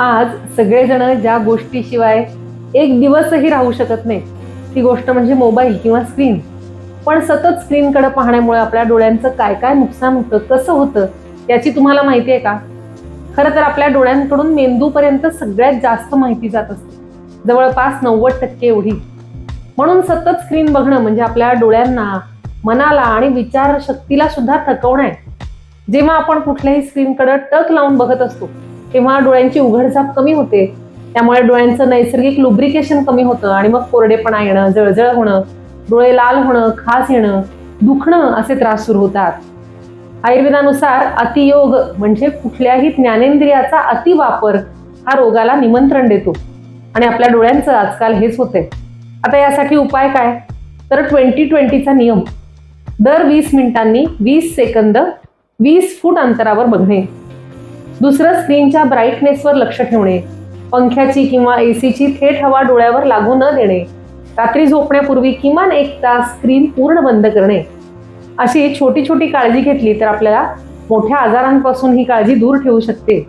आज सगळेजण ज्या गोष्टीशिवाय एक दिवसही राहू शकत नाही ती गोष्ट म्हणजे मोबाईल किंवा स्क्रीन पण सतत स्क्रीनकडे पाहण्यामुळे आपल्या डोळ्यांचं काय काय नुकसान होतं कसं होतं याची तुम्हाला माहिती आहे का? खरं तर आपल्या डोळ्यांकडून मेंदूपर्यंत सगळ्यात जास्त माहिती जात असते. जवळपास नव्वद टक्के एवढी. म्हणून सतत स्क्रीन बघणं म्हणजे आपल्या डोळ्यांना मनाला आणि विचारशक्तीला सुद्धा थकवणं आहे. जेव्हा आपण कुठल्याही स्क्रीनकडे टक लावून बघत असतो तेव्हा डोळ्यांची उघडझाप कमी होते. त्यामुळे डोळ्यांचं नैसर्गिक लुब्रिकेशन कमी होतं आणि मग कोरडेपणा येणं जळजळ होणं डोळे लाल होणं खास येणं दुखणं असे त्रास सुरू होतात. आयुर्वेदानुसार अतियोग म्हणजे कुठल्याही ज्ञानेंद्रियाचा अतिवापर हा रोगाला निमंत्रण देतो. आणि आपल्या डोळ्यांचं आजकाल हेच होते आता यासाठी उपाय काय? तर ट्वेंटी ट्वेंटीचा नियम. दर वीस मिनिटांनी वीस सेकंद वीस फूट अंतरावर बघणे. दुसरं स्क्रीनच्या ब्राईटनेसवर लक्ष ठेवणे पंख्याची किंवा एसीची थेट हवा डोळ्यावर लागू न देणे रात्री झोपण्यापूर्वी किमान एक तास स्क्रीन पूर्ण बंद करणे. अशी छोटी छोटी काळजी घेतली तर आपल्याला मोठ्या आजारांपासून ही काळजी दूर ठेवू शकते.